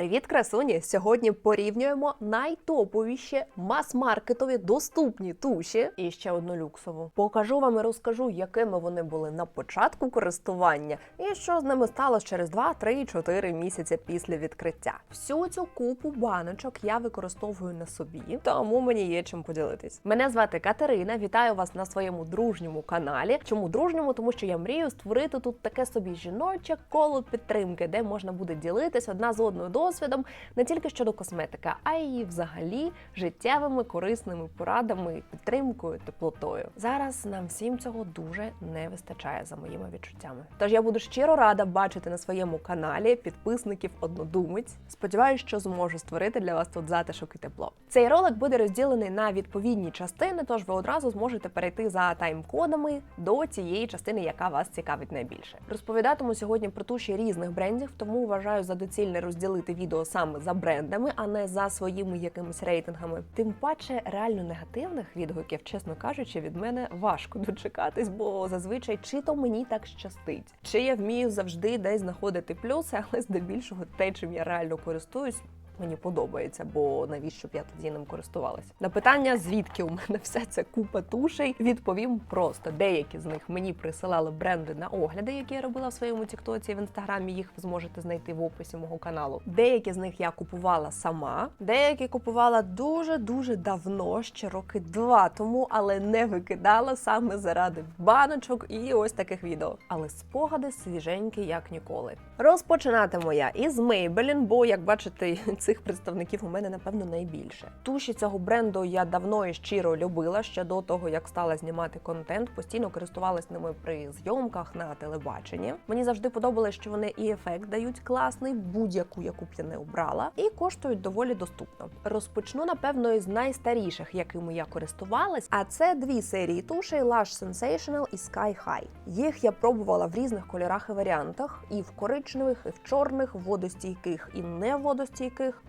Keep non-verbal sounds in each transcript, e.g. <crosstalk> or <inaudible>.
Привіт, красуні! Сьогодні порівнюємо найтоповіші мас-маркетові доступні туші і ще одну люксову. Покажу вам і розкажу, якими вони були на початку користування і що з ними сталося через 2, 3, 4 місяці після відкриття. Всю цю купу баночок я використовую на собі, тому мені є чим поділитись. Мене звати Катерина. Вітаю вас на своєму дружньому каналі. Чому дружньому? Тому що я мрію створити тут таке собі жіноче коло підтримки, де можна буде ділитись одна з одною досвідом не тільки щодо косметики, а й взагалі життєвими корисними порадами, підтримкою, теплотою. Зараз нам всім цього дуже не вистачає за моїми відчуттями. Тож я буду щиро рада бачити на своєму каналі підписників однодумець. Сподіваюсь, що зможу створити для вас тут затишок і тепло. Цей ролик буде розділений на відповідні частини, тож ви одразу зможете перейти за тайм-кодами до цієї частини, яка вас цікавить найбільше. Розповідатиму сьогодні про туші різних брендів, тому вважаю за доцільне розділити відео саме за брендами, а не за своїми якимись рейтингами. Тим паче реально негативних відгуків, чесно кажучи, від мене важко дочекатись, бо зазвичай чи то мені так щастить, чи я вмію завжди десь знаходити плюси, але здебільшого те, чим я реально користуюсь. Мені подобається, бо навіщо б я тоді ним користувалася? На питання, звідки у мене <laughs> вся ця купа тушей, відповім просто. Деякі з них мені присилали бренди на огляди, які я робила в своєму тіктоці в інстаграмі. Їх ви зможете знайти в описі мого каналу. Деякі з них я купувала сама, деякі купувала дуже дуже давно, ще роки два тому, але не викидала саме заради баночок і ось таких відео. Але спогади свіженькі, як ніколи. Розпочинатиму я із Maybelline, бо як бачите, <laughs> цих представників у мене напевно найбільше. Туші цього бренду я давно і щиро любила ще до того, як стала знімати контент. Постійно користувалась ними при зйомках на телебаченні. Мені завжди подобалось, що вони і ефект дають класний, будь-яку яку б я не обрала, і коштують доволі доступно. Розпочну напевно із найстаріших, якими я користувалась. А це дві серії тушей Lush Sensational і Sky High. Їх я пробувала в різних кольорах і варіантах, і в коричневих, і в чорних, водостійких і не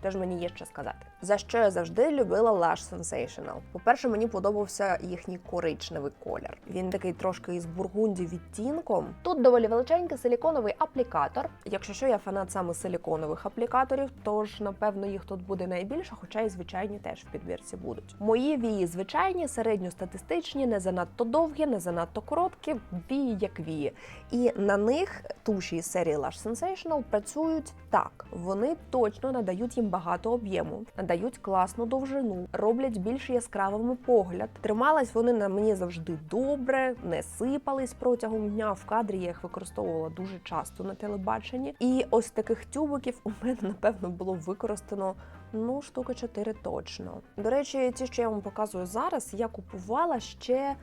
Теж мені є що сказати. За що я завжди любила Lush Sensational. По-перше, мені подобався їхній коричневий колір. Він такий трошки із бургунді відтінком. Тут доволі величенький силіконовий аплікатор. Якщо що, я фанат саме силіконових аплікаторів, тож напевно їх тут буде найбільше, хоча і звичайні теж в підбірці будуть. Мої вії звичайні, середньостатистичні, не занадто довгі, не занадто короткі, вії як вії. І на них туші із серії Lush Sensational працюють так. Вони точно надають їм багато об'єму, надають класну довжину, роблять більш яскравими погляд. Тримались вони на мені завжди добре, не сипались протягом дня. В кадрі я їх використовувала дуже часто на телебаченні. І ось таких тюбиків у мене напевно було використано. Ну, штука 4 точно. До речі, ті, що я вам показую зараз, я купувала ще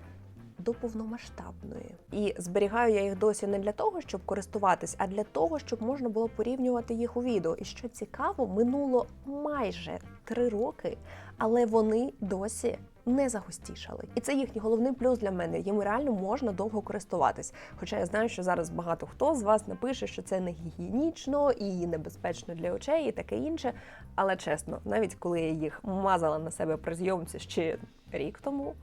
до повномасштабної. І зберігаю я їх досі не для того, щоб користуватись, а для того, щоб можна було порівнювати їх у відео. І що цікаво, минуло майже три роки, але вони досі. Не загустішали, і це їхній головний плюс для мене. Їм реально можна довго користуватись. Хоча я знаю, що зараз багато хто з вас напише, що це не гігієнічно і небезпечно для очей, і таке інше. Але чесно, навіть коли я їх мазала на себе при зйомці ще рік тому,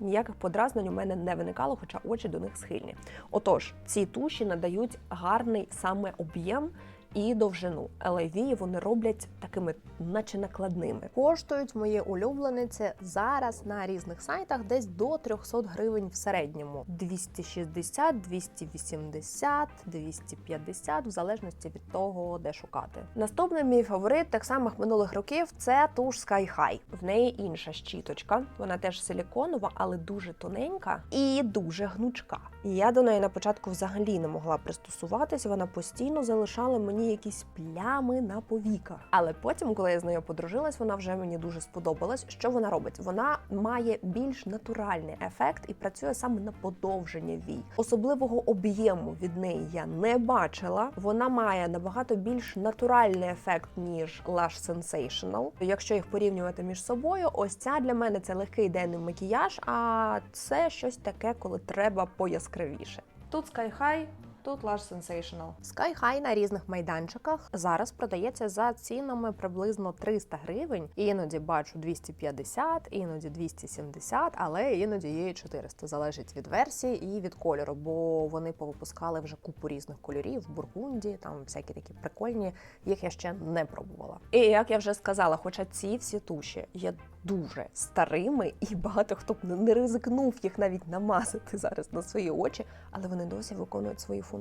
ніяких подразнень у мене не виникало, хоча очі до них схильні. Отож, ці туші надають гарний саме об'єм. І довжину, але вії вони роблять такими, наче накладними. Коштують мої улюблениці зараз на різних сайтах десь до 300 гривень в середньому: 260, 280, 250, в залежності від того, де шукати. Наступний мій фаворит, так само минулих років, це туш Sky High. В неї інша щіточка. Вона теж силіконова, але дуже тоненька і дуже гнучка. Я до неї на початку взагалі не могла пристосуватися. Вона постійно залишала мені якісь плями на повіках. Але потім, коли я з нею подружилась, вона вже мені дуже сподобалась. Що вона робить? Вона має більш натуральний ефект і працює саме на подовження вій. Особливого об'єму від неї я не бачила. Вона має набагато більш натуральний ефект ніж Lush Sensational. Якщо їх порівнювати між собою, ось ця для мене це легкий денний макіяж, а це щось таке, коли треба пояскравіше. Тут Sky High тут Lush Sensational. Sky High на різних майданчиках зараз продається за цінами приблизно 300 гривень. Іноді бачу 250, іноді 270, але іноді є і 400. Залежить від версії і від кольору, бо вони повипускали вже купу різних кольорів, бургунді, там всякі такі прикольні. Їх я ще не пробувала. І як я вже сказала, хоча ці всі туші є дуже старими, і багато хто б не ризикнув їх навіть намазати зараз на свої очі, але вони досі виконують свої функції.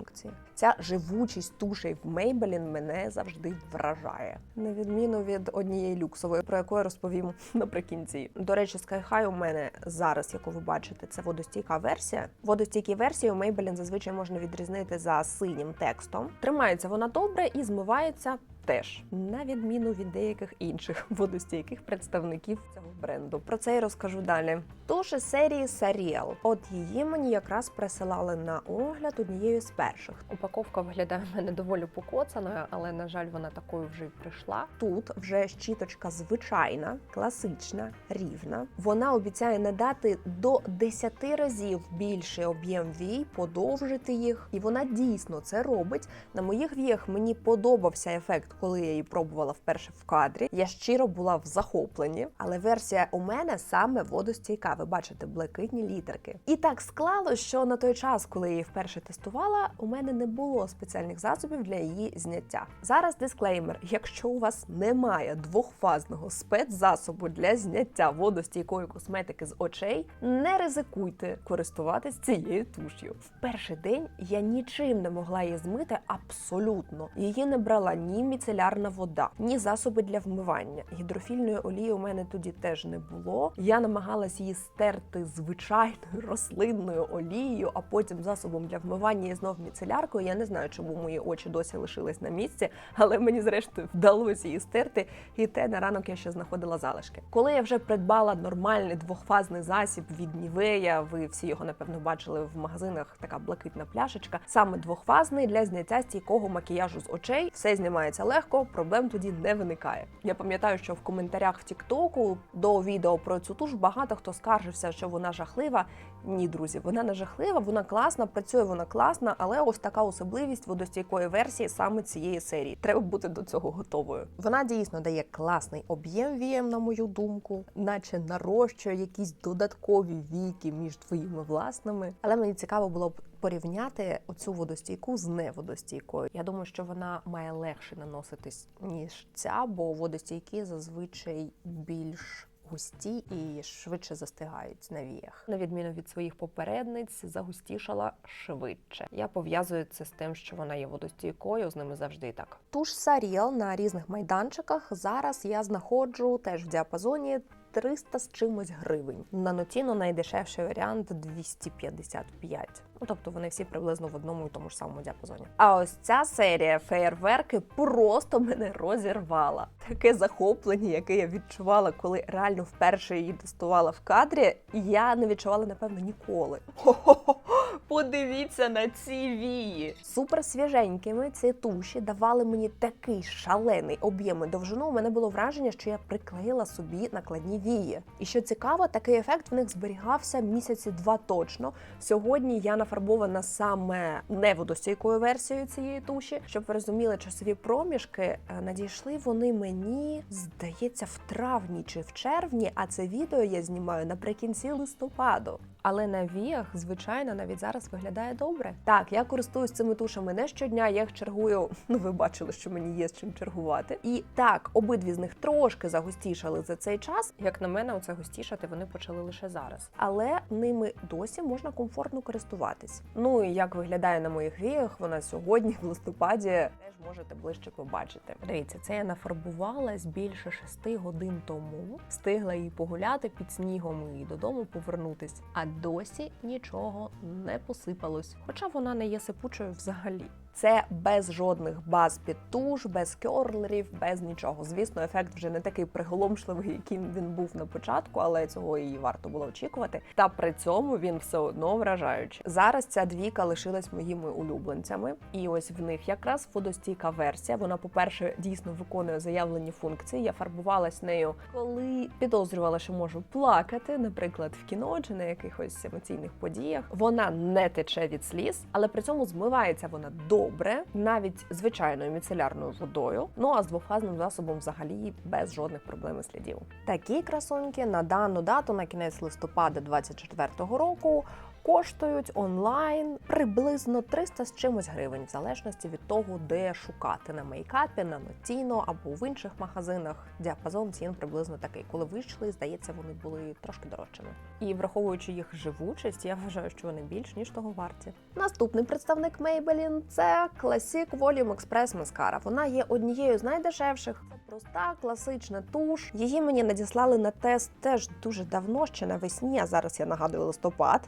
Ця живучість тушей в Maybelline мене завжди вражає, на відміну від однієї люксової, про яку я розповім наприкінці. До речі, Sky High у мене зараз, яку ви бачите, це водостійка версія. Водостійкі версії у Maybelline зазвичай можна відрізнити за синім текстом. Тримається вона добре і змивається теж, на відміну від деяких інших <laughs> водостійких представників цього бренду. Про це я розкажу далі. Тож серії Sariel. От її мені якраз присилали на огляд однією з перших. Упаковка виглядає в мене доволі покоцаною, але на жаль, вона такою вже й прийшла. Тут вже щіточка звичайна, класична, рівна. Вона обіцяє надати до 10 разів більший об'єм вій, подовжити їх, і вона дійсно це робить. На моїх віях мені подобався ефект, коли я її пробувала вперше в кадрі. Я щиро була в захопленні, але версія у мене саме водостійка. Ви бачите блакитні літерки. І так склалось, що на той час, коли я її вперше тестувала, у мене не було спеціальних засобів для її зняття. Зараз дисклеймер: якщо у вас немає двохфазного спецзасобу для зняття водостійкої косметики з очей, не ризикуйте користуватись цією туш'ю. В перший день я нічим не могла її змити абсолютно. Її не брала ні міцелярна вода, ні засоби для вмивання. Гідрофільної олії у мене тоді теж не було. Я намагалась її стерти звичайною рослинною олією, а потім засобом для вмивання і знов міцеляркою. Я не знаю, чому мої очі досі лишились на місці, але мені зрештою вдалося її стерти. І те на ранок я ще знаходила залишки. Коли я вже придбала нормальний двохфазний засіб від Нівея, ви всі його напевно бачили в магазинах. Така блакитна пляшечка, саме двохфазний для зняття стійкого макіяжу з очей. Все знімається легко, проблем тоді не виникає. Я пам'ятаю, що в коментарях в Тіктоку до відео про цю туш багато хто скаржився, що вона жахлива. Ні, друзі, вона не жахлива, вона класна, працює вона класна, але ось така особливість водостійкої версії саме цієї серії. Треба бути до цього готовою. Вона дійсно дає класний об'єм вієм, на мою думку, наче нарощує якісь додаткові віки між твоїми власними. Але мені цікаво було б порівняти оцю водостійку з неводостійкою. Я думаю, що вона має легше наноситись ніж ця, бо водостійкі зазвичай більш густі і швидше застигають на віях. На відміну від своїх попередниць, загустішала швидше. Я пов'язую це з тим, що вона є водостійкою, з ними завжди так. Туш Саріел на різних майданчиках зараз я знаходжу теж в діапазоні. 300 з чимось гривень. На Нотіно найдешевший варіант 255. Ну тобто вони всі приблизно в одному і тому ж самому діапазоні. А ось ця серія феєрверки просто мене розірвала. Таке захоплення, яке я відчувала, коли реально вперше її тестувала в кадрі, я не відчувала напевно ніколи. Хо-хо-хо! <laughs> Подивіться на ці вії. Супер свіженькими ці туші давали мені такий шалений об'єм і довжину. У мене було враження, що я приклеїла собі накладні вії. І що цікаво, такий ефект в них зберігався місяці два точно. Сьогодні я нафарбована саме неводостійкою версією цієї туші. Щоб ви розуміли, часові проміжки е, надійшли вони мені, здається, в травні чи в червні. А це відео я знімаю наприкінці листопаду. Але на віях, звичайно, навіть зараз виглядає добре. Так, я користуюсь цими тушами не щодня, я їх чергую. <laughs> Ну, ви бачили, що мені є з чим чергувати. І так, обидві з них трошки загустішали за цей час. Як на мене, оце густішати вони почали лише зараз. Але ними досі можна комфортно користуватись. Ну і як виглядає на моїх віях, вона сьогодні, в листопаді, теж можете ближче побачити. Дивіться, це я нафарбувалась більше шести годин тому. Встигла її погуляти під снігом і додому повернутись. А досі нічого не посипалось, хоча вона не є сипучою взагалі. Це без жодних баз під туш, без кьорлерів, без нічого. Звісно, ефект вже не такий приголомшливий, яким він був на початку, але цього і варто було очікувати. Та при цьому він все одно вражаючий. Зараз ця двійка лишилась моїми улюбленцями, і ось в них якраз водостійка версія. Вона, по-перше, дійсно виконує заявлені функції. Я фарбувалась нею, коли підозрювала, що можу плакати, наприклад, в кіно чи на якихось емоційних подіях. Вона не тече від сліз, але при цьому змивається вона добре, навіть звичайною міцелярною водою. Ну а з двофазним засобом взагалі без жодних проблем і слідів. Такі красунки на дану дату на кінець листопада 24-го року. Коштують онлайн приблизно 300 з чимось гривень, в залежності від того, де шукати на мейкапі, на Нотіно або в інших магазинах. Діапазон цін приблизно такий. Коли вийшли, здається, вони були трошки дорожчими. І враховуючи їх живучість, я вважаю, що вони більш ніж того варті. Наступний представник Maybelline – це Classic Volume Express Mascara. Вона є однією з найдешевших. Проста класична туш. Її мені надіслали на тест теж дуже давно, ще навесні. А зараз я нагадую листопад.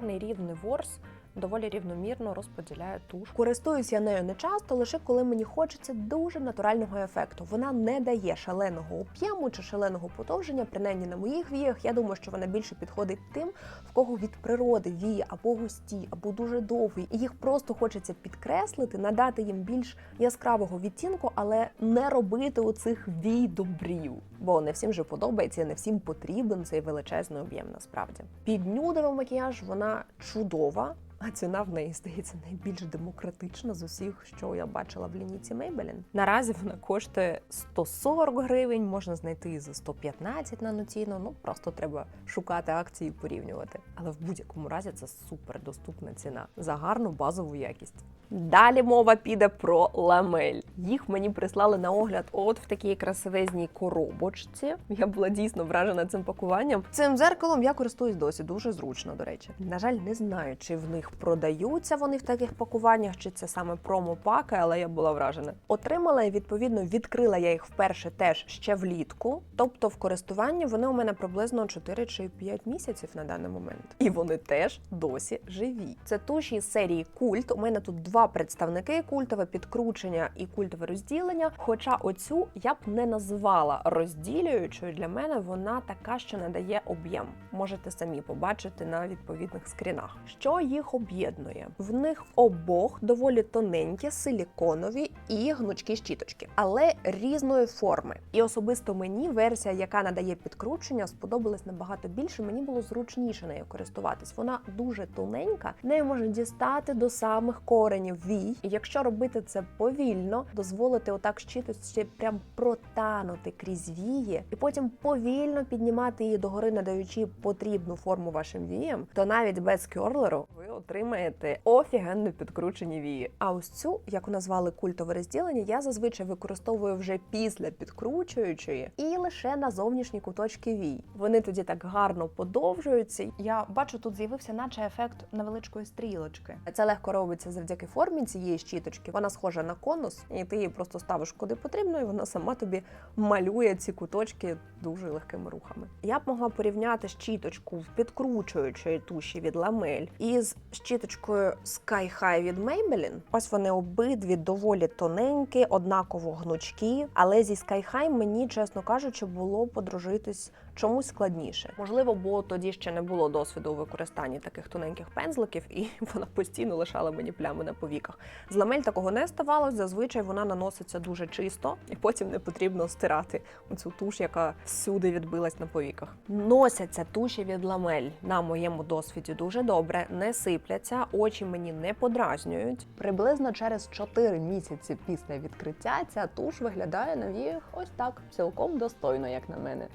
Гарний рівний ворс. Доволі рівномірно розподіляє туш. Користуюсь я нею не часто, лише коли мені хочеться дуже натурального ефекту. Вона не дає шаленого об'єму чи шаленого подовження, принаймні на моїх віях. Я думаю, що вона більше підходить тим, в кого від природи вії або густі, або дуже довгі, і їх просто хочеться підкреслити, надати їм більш яскравого відтінку, але не робити оцих вій до брів. Бо не всім же подобається, не всім потрібен цей величезний об'єм. Насправді під нюдовий макіяж вона чудова. А ціна в неї здається найбільш демократична з усіх, що я бачила в лінійці Maybelline. Наразі вона коштує 140 гривень, можна знайти і за 115 на нотіно. Ну просто треба шукати акції і порівнювати. Але в будь-якому разі це супер доступна ціна за гарну базову якість. Далі мова піде про ламель. Їх мені прислали на огляд от в такій красивезній коробочці. Я була дійсно вражена цим пакуванням. Цим зеркалом я користуюсь досі дуже зручно, до речі. На жаль, не знаю, чи в них продаються вони в таких пакуваннях, чи це саме промо-паки, але я була вражена. Отримала і відповідно відкрила я їх вперше теж ще влітку. Тобто в користуванні вони у мене приблизно 4 чи 5 місяців на даний момент. І вони теж досі живі. Це туші серії культ. У мене тут два представники: культове підкручення і культове розділення. Хоча оцю я б не назвала розділюючою. Для мене вона така, що надає об'єм. Можете самі побачити на відповідних скрінах. Що їх об'єднує? В них обох доволі тоненькі, силіконові і гнучкі щіточки, але різної форми. І особисто мені версія, яка надає підкручення, сподобалась набагато більше. Мені було зручніше нею користуватись. Вона дуже тоненька, нею можна дістати до самих коренів вій. І якщо робити це повільно, дозволити отак щіточці прям протанути крізь вії, і потім повільно піднімати її догори, надаючи потрібну форму вашим віям, то навіть без кьорлеру ви отримаєте офігенно підкручені вії. А ось цю, як назвали культове розділення, я зазвичай використовую вже після підкручуючої і лише на зовнішні куточки вій. Вони тоді так гарно подовжуються. Я бачу, тут з'явився наче ефект невеличкої стрілочки. Це легко робиться завдяки формі цієї щіточки. Вона схожа на конус, і ти її просто ставиш куди потрібно, і вона сама тобі малює ці куточки дуже легкими рухами. Я б могла порівняти щіточку в підкручуючої туші від ламель із щіточкою Sky High від Maybelline. Ось вони обидві доволі тоненькі, однаково гнучкі. Але зі Sky High мені, чесно кажучи, було подружитись чомусь складніше. Можливо, бо тоді ще не було досвіду у використанні таких тоненьких пензликів, і <laughs> вона постійно лишала мені плями на повіках. З ламель такого не ставалось. Зазвичай вона наноситься дуже чисто, і потім не потрібно стирати оцю туш, яка всюди відбилась на повіках. Носяться туші від ламель на моєму досвіді дуже добре, не сипляться, очі мені не подразнюють. Приблизно через 4 місяці після відкриття ця туш виглядає на віях ось так, цілком достойно, як на мене.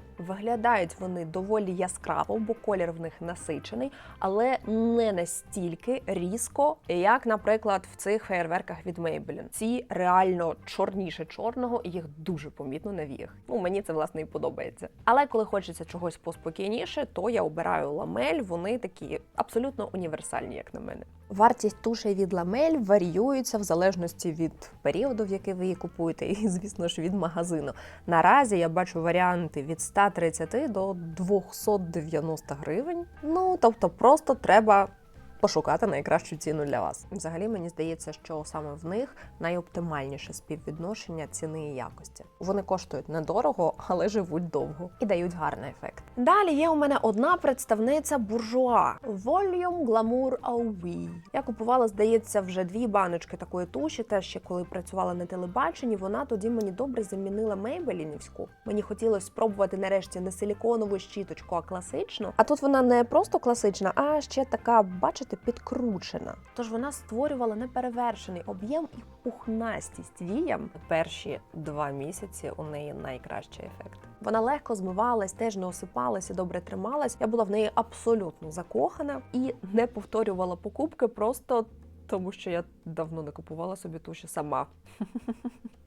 Виглядають вони доволі яскраво, бо колір в них насичений, але не настільки різко, як, наприклад, в цих феєрверках від Maybelline. Ці реально чорніше чорного, і їх дуже помітно на віях. Ну мені це власне і подобається. Але коли хочеться чогось поспокійніше, то я обираю ламель. Вони такі абсолютно універсальні, як на мене. Вартість тушей від ламель варіюється в залежності від періоду, в який ви її купуєте, і звісно ж від магазину. Наразі я бачу варіанти від 130 до 290 гривень. Ну тобто, просто треба пошукати найкращу ціну для вас. Взагалі мені здається, що саме в них найоптимальніше співвідношення ціни і якості. Вони коштують недорого, але живуть довго і дають гарний ефект. Далі є у мене одна представниця буржуа Volume Glamour OV. Я купувала, здається, вже дві баночки такої туші. Теж ще коли працювала на телебаченні, вона тоді мені добре замінила Мейбелінівську. Мені хотілося спробувати нарешті не силіконову щіточку, а класичну. А тут вона не просто класична, а ще така, бачите, підкручена. Тож вона створювала неперевершений об'єм і пухнастість віям. Перші два місяці у неї найкращий ефект. Вона легко змивалась, теж не осипалась і добре трималась. Я була в неї абсолютно закохана і не повторювала покупки просто тому, що я давно не купувала собі туші сама.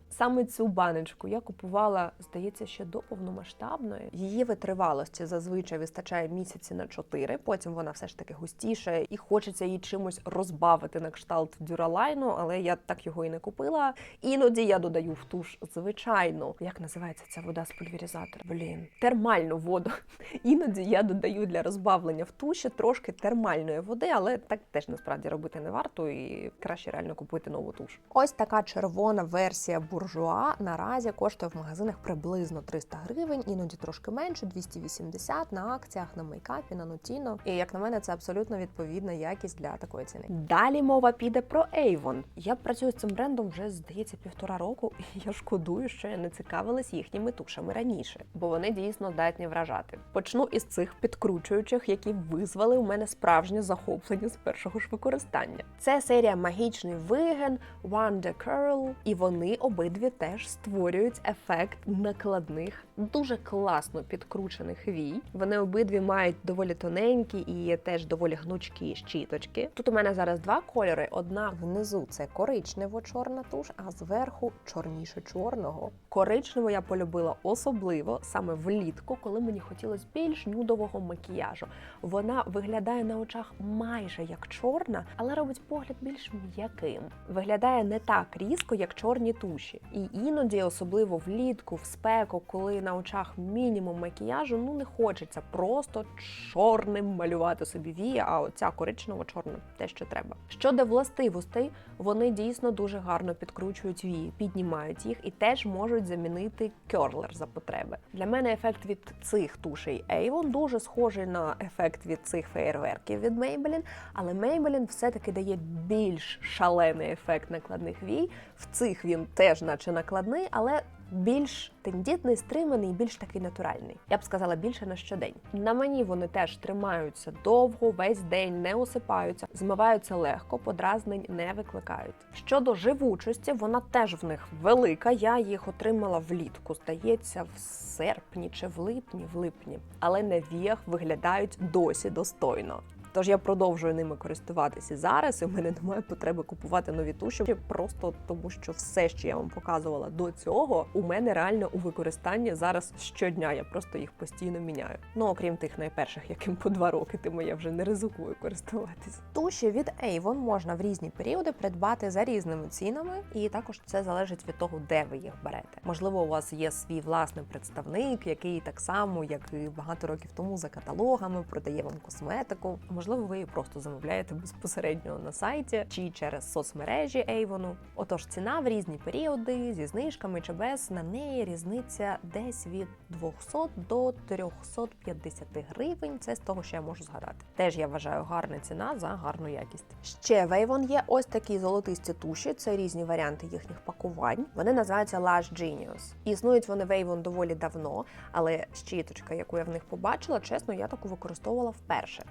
Саме цю баночку я купувала, здається, ще до повномасштабної. Її витривалості зазвичай вистачає місяці на чотири. Потім вона все ж таки густіше і хочеться її чимось розбавити на кшталт дюралайну, але я так його і не купила. Іноді я додаю в туш звичайну. Як називається ця вода з пульверізатора? Блін, термальну воду. <laughs> Іноді я додаю для розбавлення в туші трошки термальної води, але так теж насправді робити не варто і краще реально купити нову туш. Ось така червона версія буржуа наразі коштує в магазинах приблизно 300 гривень, іноді трошки менше, 280 на акціях, на мейкапі, на нутіно. І як на мене, це абсолютно відповідна якість для такої ціни. Далі мова піде про Avon. Я працюю з цим брендом вже здається півтора року, <laughs> і я шкодую, що я не цікавилась їхніми тушами раніше, бо вони дійсно здатні вражати. Почну із цих підкручуючих, які визвали у мене справжнє захоплення з першого ж використання. Це серія магічний виген, Wonder Curl, і вони обидві теж створюють ефект накладних, дуже класно підкручених вій. Вони обидві мають доволі тоненькі і теж доволі гнучкі щіточки. Тут у мене зараз два кольори. Одна внизу це коричнево-чорна туш, а зверху чорніше чорного. Коричневу я полюбила особливо саме влітку, коли мені хотілося більш нюдового макіяжу. Вона виглядає на очах майже як чорна, але робить погляд більш м'яким. Виглядає не так різко, як чорні туші. І іноді, особливо влітку, в спеку, коли на очах мінімум макіяжу, ну не хочеться просто чорним малювати собі вії, а оця коричнево чорна те, що треба. Щодо властивостей, вони дійсно дуже гарно підкручують вії, піднімають їх і теж можуть замінити керлер за потреби. Для мене ефект від цих тушей Avon дуже схожий на ефект від цих феєрверків від Maybelline, але Maybelline все-таки дає більш шалений ефект накладних вій. В цих він теж, наче накладний, але більш тендітний, стриманий, більш такий натуральний. Я б сказала більше на щодень. На мені вони теж тримаються довго, весь день не осипаються, змиваються легко, подразнень не викликають. Щодо живучості, вона теж в них велика. Я їх отримала влітку, здається, в серпні чи в липні, в липні, але на віях виглядають досі достойно. Тож я продовжую ними користуватися зараз. і в мене немає потреби купувати нові туші, просто тому що все, що я вам показувала до цього, у мене реально у використанні зараз щодня. Я просто їх постійно міняю. Ну окрім тих найперших, яким по два роки, тим я вже не ризикую користуватись. Туші від Avon можна в різні періоди придбати за різними цінами, і також це залежить від того, де ви їх берете. Можливо, у вас є свій власний представник, який так само, як і багато років тому, за каталогами продає вам косметику. Можливо, ви її просто замовляєте безпосередньо на сайті чи через соцмережі Avon. Отож, ціна в різні періоди зі знижками чи без на неї різниця десь від 200 до 350 гривень. Це з того, що я можу згадати. Теж я вважаю гарна ціна за гарну якість. Ще в Avon є ось такі золотисті туші. Це різні варіанти їхніх пакувань. Вони називаються Lush Genius. Існують вони в Avon доволі давно, але щіточка, яку я в них побачила, чесно, я таку використовувала вперше.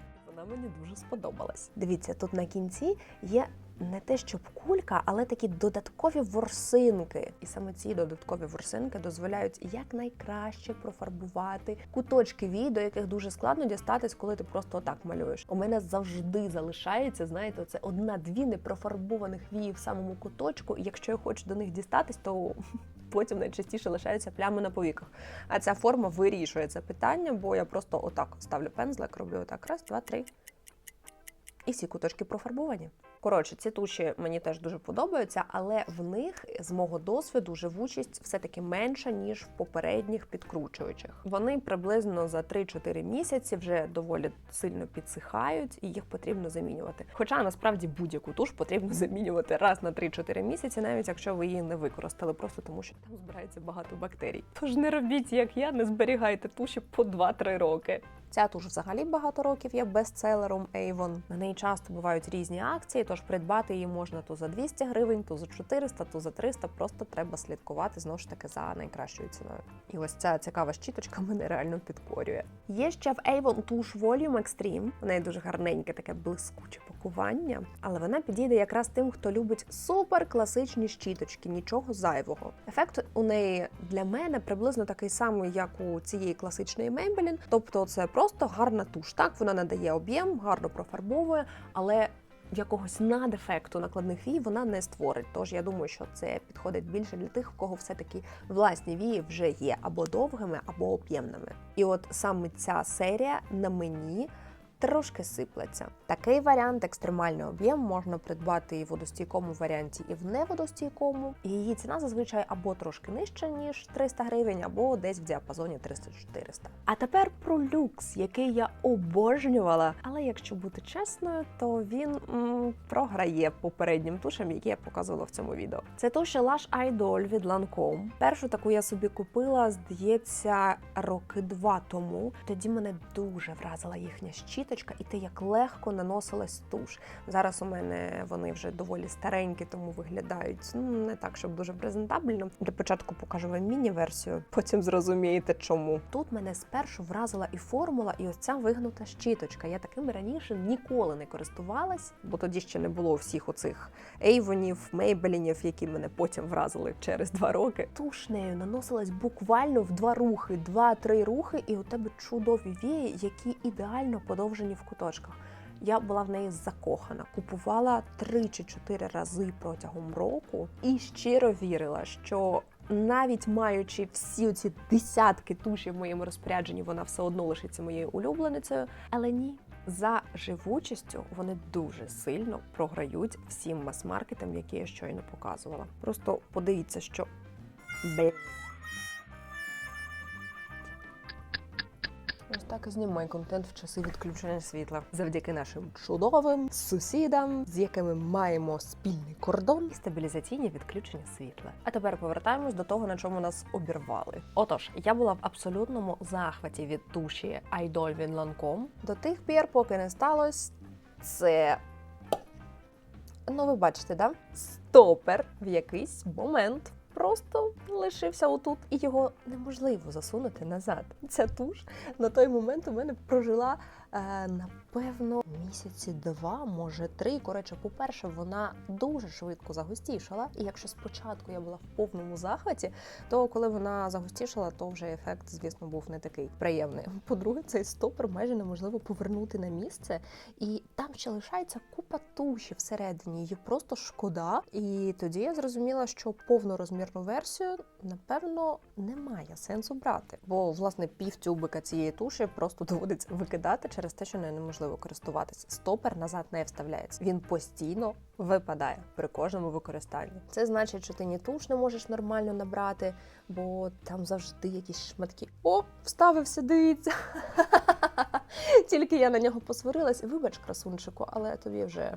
Мені дуже сподобалась. Дивіться, тут на кінці є не те, щоб кулька, але такі додаткові ворсинки. І саме ці додаткові ворсинки дозволяють якнайкраще профарбувати куточки вій, до яких дуже складно дістатись, коли ти просто отак малюєш. У мене завжди залишається, знаєте, це одна-дві непрофарбованих вії в самому куточку. І якщо я хочу до них дістатись, то потім найчастіше лишаються плями на повіках. А ця форма вирішує це питання, бо я просто отак ставлю пензлик, роблю отак. Раз, два, три. І всі куточки профарбовані. Коротше, ці туші мені теж дуже подобаються, але в них з мого досвіду живучість все-таки менша ніж в попередніх підкручувачах. Вони приблизно за 3-4 місяці вже доволі сильно підсихають, і їх потрібно замінювати. Хоча насправді будь-яку туш потрібно <laughs> замінювати раз на 3-4 місяці, навіть якщо ви її не використали, просто тому що там збирається багато бактерій. Тож не робіть як я, не зберігайте туші по 2-3 роки. Ця туш взагалі багато років є бестселером Avon. На неї часто бувають різні акції, тож придбати її можна то за 200 гривень, то за 400, то за 300. Просто треба слідкувати знову ж таки за найкращою ціною. І ось ця цікава щіточка <laughs> мене реально підкорює. Є ще в Avon туш Volume Extreme. В неї дуже гарненьке таке блискуче пакування, але вона підійде якраз тим, хто любить супер класичні щіточки, нічого зайвого. Ефект у неї для мене приблизно такий самий, як у цієї класичної Maybelline. Тобто, це просто гарна туш. Так вона надає об'єм, гарно профарбовує, але якогось надефекту накладних вій вона не створить. Тож я думаю, що це підходить більше для тих, в кого все-таки власні вії вже є або довгими, або об'ємними. І от саме ця серія на мені. Трошки сиплеться. Такий варіант екстремальний об'єм можна придбати і в водостійкому варіанті, і в неводостійкому. Її ціна зазвичай або трошки нижча, ніж 300 гривень, або десь в діапазоні 300-400. А тепер про люкс, який я обожнювала. Але якщо бути чесною, то він м, програє попереднім тушам, які я показувала в цьому відео. Це туші Lush Idol від Lancome. Першу таку я собі купила, здається, роки два тому. Тоді мене дуже вразила їхня щіточка, і те, як легко наносилась туш. Зараз у мене вони вже доволі старенькі, тому виглядають ну, не так, щоб дуже презентабельно. Для початку покажу вам міні-версію, потім зрозумієте, чому. Тут мене спершу вразила і формула, і ось ця вигнута щіточка. Я такими раніше ніколи не користувалась, бо тоді ще не було всіх оцих ейвонів, мейбелінів, які мене потім вразили через два роки. Туш нею наносилась буквально в два рухи, два-три рухи, і у тебе чудові вії, які ідеально подовжені в куточках. Я була в неї закохана, купувала три чи чотири рази протягом року і щиро вірила, що навіть маючи всі ці десятки тушів в моєму розпорядженні, вона все одно лишиться моєю улюбленицею. Але ні, за живучістю вони дуже сильно програють всім мас-маркетам, які я щойно показувала. Просто подивіться, що Бля. Ось так і знімай контент в часи відключення світла завдяки нашим чудовим сусідам, з якими маємо спільний кордон і стабілізаційні відключення світла. А тепер повертаємось до того, на чому нас обірвали. Отож, я була в абсолютному захваті від туші Idol від Lancome до тих пір, поки не сталося це. Ну, ви бачите, да? Стопер в якийсь момент просто лишився отут, і його неможливо засунути назад. Ця туш на той момент у мене прожила е, напевно місяці два, може три. Коротше, по-перше, вона дуже швидко загустішала. І якщо спочатку я була в повному захваті, то коли вона загустішала, то вже ефект, звісно, був не такий приємний. По-друге, цей стопер майже неможливо повернути на місце, і там ще лишається купа туші всередині. Її просто шкода. І тоді я зрозуміла, що повнорозмірну версію напевно немає сенсу брати, бо власне пів тюбика цієї туші просто доводиться викидати через те, що нею неможливо користуватися. Стопер назад не вставляється. Він постійно випадає при кожному використанні. Це значить, що ти ні туш не можеш нормально набрати, бо там завжди якісь шматки. О, вставився, дивіться. <laughs> Тільки я на нього посварилась. Вибач, красунчику, але тобі вже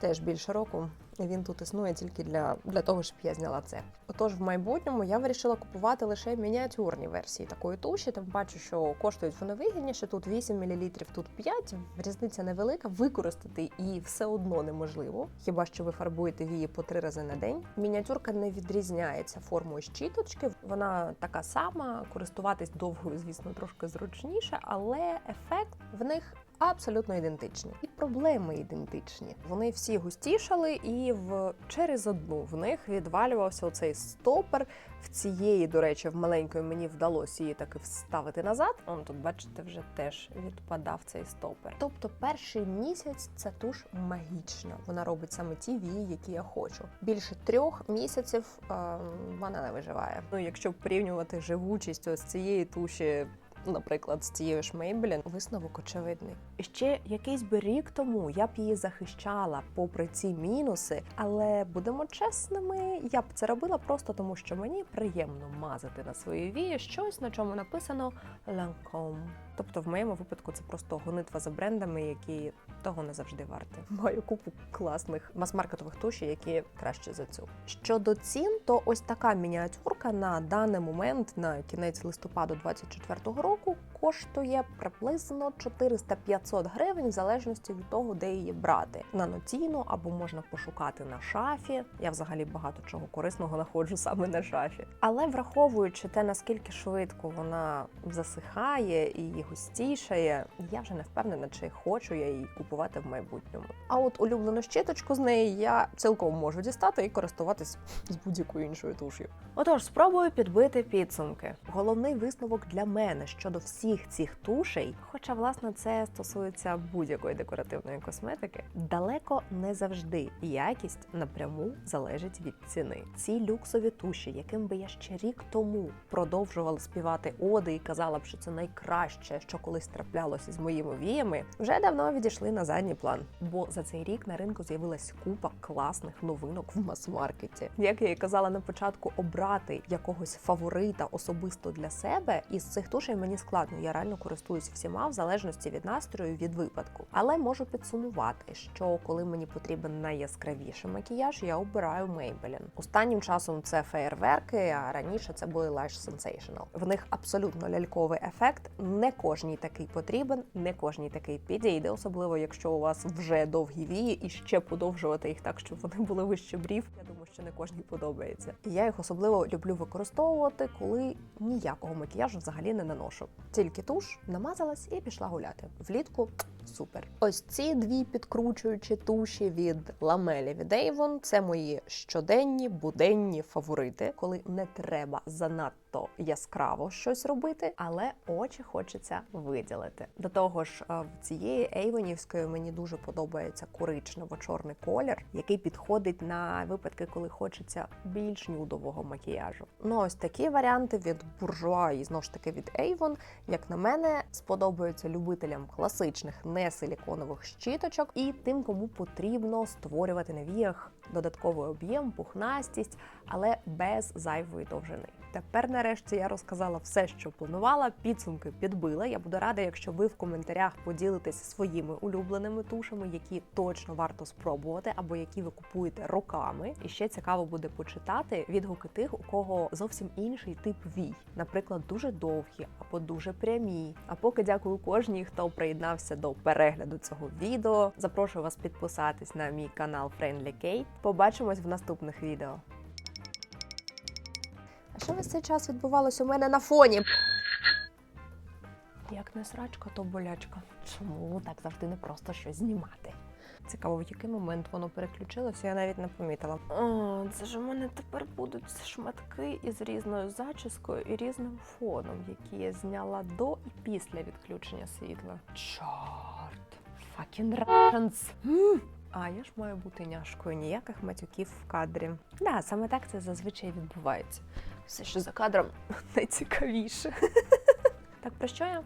теж більше року. Він тут існує тільки для, для того, щоб я зняла це. Отож, в майбутньому я вирішила купувати лише мініатюрні версії такої туші. Тим бачу, що коштують вони вигідніше. Тут 8 мл, тут 5. Різниця невелика. Використати її все одно неможливо. Хіба що ви фарбуєте вії по три рази на день. Мініатюрка не відрізняється формою щіточки. Вона така сама. Користуватись довгою, звісно, трошки зручніше, але ефект в них абсолютно ідентичні. І проблеми ідентичні. Вони всі густішали, і в через одну в них відвалювався оцей стопер. В цієї, до речі, в маленької мені вдалося її таки вставити назад. Он тут, бачите, вже теж відпадав цей стопер. Тобто, перший місяць ця туш магічна. Вона робить саме ті вії, які я хочу. Більше трьох місяців ем, вона не виживає. Ну, якщо порівнювати живучість ось цієї туші наприклад, з цією ж Maybelline, висновок очевидний. Ще якийсь би рік тому я б її захищала попри ці мінуси, але будемо чесними, я б це робила просто тому, що мені приємно мазати на свої вії щось, на чому написано Lancome. Тобто, в моєму випадку це просто гонитва за брендами, які того не завжди варті. Маю купу класних мас-маркетових туші, які краще за цю. Щодо цін, то ось така мініатюрка на даний момент на кінець листопаду 24-го року коштує приблизно 400-500 гривень, в залежності від того, де її брати. На нотійну або можна пошукати на шафі. Я взагалі багато чого корисного знаходжу саме на шафі. Але враховуючи те, наскільки швидко вона засихає і густішає, я вже не впевнена, чи хочу я її купувати в майбутньому. А от улюблену щіточку з неї я цілком можу дістати і користуватись з будь-якою іншою туш'ю. Отож, спробую підбити підсумки. Головний висновок для мене щодо всіх цих тушей, хоча власне це стосується будь-якої декоративної косметики, далеко не завжди якість напряму залежить від ціни. Ці люксові туші, яким би я ще рік тому продовжувала співати оди і казала б, що це найкраще, що колись траплялося з моїми віями, вже давно відійшли на задній план. Бо за цей рік на ринку з'явилась купа класних новинок в мас-маркеті. Як я і казала на початку, обрати якогось фаворита особисто для себе із цих тушей мені складно. Я реально користуюсь всіма в залежності від настрою від випадку. Але можу підсумувати, що коли мені потрібен найяскравіший макіяж, я обираю Maybelline. Останнім часом це феєрверки, а раніше це були Lash Sensational. В них абсолютно ляльковий ефект. Не кожній такий потрібен, не кожній такий підійде, особливо якщо у вас вже довгі вії і ще подовжувати їх так, щоб вони були вище брів. Я думаю, що не кожній подобається. І я їх особливо люблю використовувати, коли ніякого макіяжу взагалі не наношу. Тільки туш намазалась і пішла гуляти. Влітку <tsk> супер. Ось ці дві підкручуючі туші від ламелі від Avon – це мої щоденні буденні фаворити, коли не треба занадто яскраво щось робити, але очі хочеться виділити. До того ж, е, в цієї Avonівської мені дуже подобається коричнево-чорний колір, який підходить на випадки, коли хочеться більш нюдового макіяжу. Ну ось такі варіанти від буржуа і знову ж таки від Avon, як на мене, сподобаються любителям класичних несиліконових щіточок і тим, кому потрібно створювати на віях додатковий об'єм, пухнастість, але без зайвої довжини. Тепер, нарешті, я розказала все, що планувала. Підсумки підбила. Я буду рада, якщо ви в коментарях поділитесь своїми улюбленими тушами, які точно варто спробувати, або які ви купуєте роками. І ще цікаво буде почитати відгуки тих, у кого зовсім інший тип вій, наприклад, дуже довгі або дуже прямі. А поки дякую кожній, хто приєднався до перегляду цього відео. Запрошую вас підписатись на мій канал Friendly Kate. Побачимось в наступних відео. А що весь цей час відбувалось у мене на фоні? Як не срачка, то болячка. Чому так завжди не просто щось знімати? Цікаво, в який момент воно переключилося, я навіть не помітила. О, це ж у мене тепер будуть шматки із різною зачіскою і різним фоном, які я зняла до і після відключення світла. Чорт! Fucking Russians! М! А я ж маю бути няшкою, ніяких матюків в кадрі. Да, саме так це зазвичай відбувається. Все, що за кадром <laughs> найцікавіше. Так про що я?